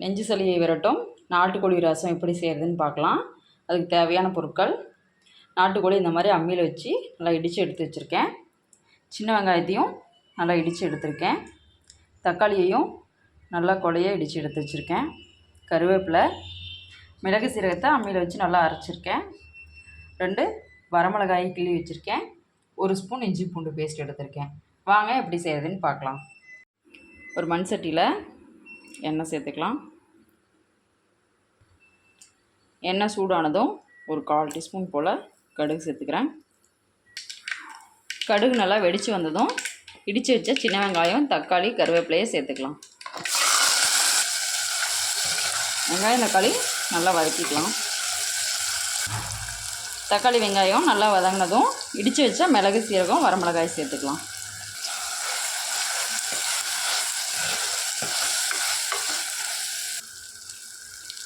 நெஞ்சு சளியை விரட்டும். நாட்டுக்கோழி ரசம் எப்படி செய்கிறதுன்னு பார்க்கலாம். அதுக்கு தேவையான பொருட்கள். நாட்டுக்கோழி இந்த மாதிரி அம்மியில் வச்சு நல்லா இடித்து எடுத்து வச்சுருக்கேன். சின்ன வெங்காயத்தையும் நல்லா இடித்து எடுத்திருக்கேன். தக்காளியையும் நல்லா கொலைய இடித்து எடுத்து வச்சுருக்கேன். கருவேப்பிலை மிளகு சீரகத்தை அம்மியில் வச்சு நல்லா அரைச்சிருக்கேன். ரெண்டு வரமிளகாய் கிள்ளி வச்சுருக்கேன். ஒரு ஸ்பூன் இஞ்சி பூண்டு பேஸ்ட் எடுத்திருக்கேன். வாங்க எப்படி செய்கிறதுன்னு பார்க்கலாம். ஒரு மண் சட்டியில் எண்ணெய் சேர்த்துக்கலாம். எண்ணெய் சூடானதும் ஒரு கால் டீஸ்பூன் போல் கடுகு சேர்த்துக்கிறேன். கடுகு நல்லா வெடித்து வந்ததும் இடித்து வச்ச சின்ன வெங்காயம் தக்காளி கருவேப்பிலையை சேர்த்துக்கலாம். வெங்காயம் தக்காளி நல்லா வதக்கிக்கலாம். தக்காளி வெங்காயம் நல்லா வதங்கினதும் இடித்து வச்ச மிளகு சீரகம் வரமிளகாய் சேர்த்துக்கலாம்.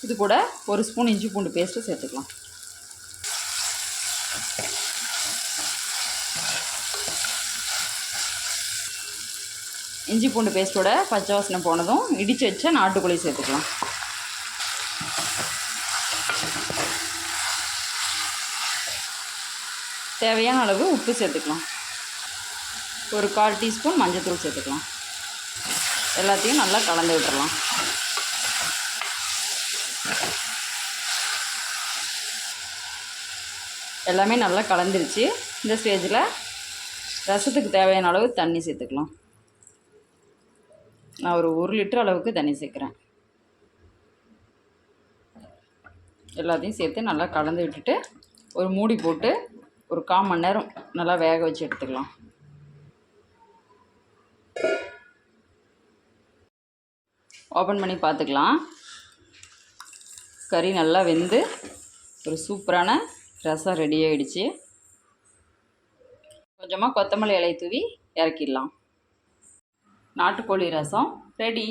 இது கூட ஒரு ஸ்பூன் இஞ்சி பூண்டு பேஸ்ட்டு சேர்த்துக்கலாம். இஞ்சி பூண்டு பேஸ்ட்டோட பச்சை வாசனை போனதும் இடித்து வச்ச நாட்டுக்கோழி சேர்த்துக்கலாம். தேவையான அளவு உப்பு சேர்த்துக்கலாம். ஒரு கால் டீஸ்பூன் மஞ்சள்தூள் சேர்த்துக்கலாம். எல்லாத்தையும் நல்லா கலந்து விட்டுடலாம் எல்லாமே நல்லா கலந்துருச்சு. இந்த ஸ்டேஜில் ரசத்துக்கு தேவையான அளவு தண்ணி சேர்த்துக்கலாம். நான் ஒரு ஒரு லிட்டர் அளவுக்கு தண்ணி சேர்க்குறேன். எல்லாத்தையும் சேர்த்து நல்லா கலந்து விட்டுட்டு ஒரு மூடி போட்டு ஒரு கால் மணி நேரம் நல்லா வேக வச்சு எடுத்துக்கலாம். ஓப்பன் பண்ணி பார்த்துக்கலாம். கறி நல்லா வெந்து ஒரு சூப்பரான ரசம் ரெடி ஆகிடுச்சு கொஞ்சமாக கொத்தமல்லி இலையை தூவி இறக்கிடலாம். நாட்டுக்கோழி ரசம் ரெடி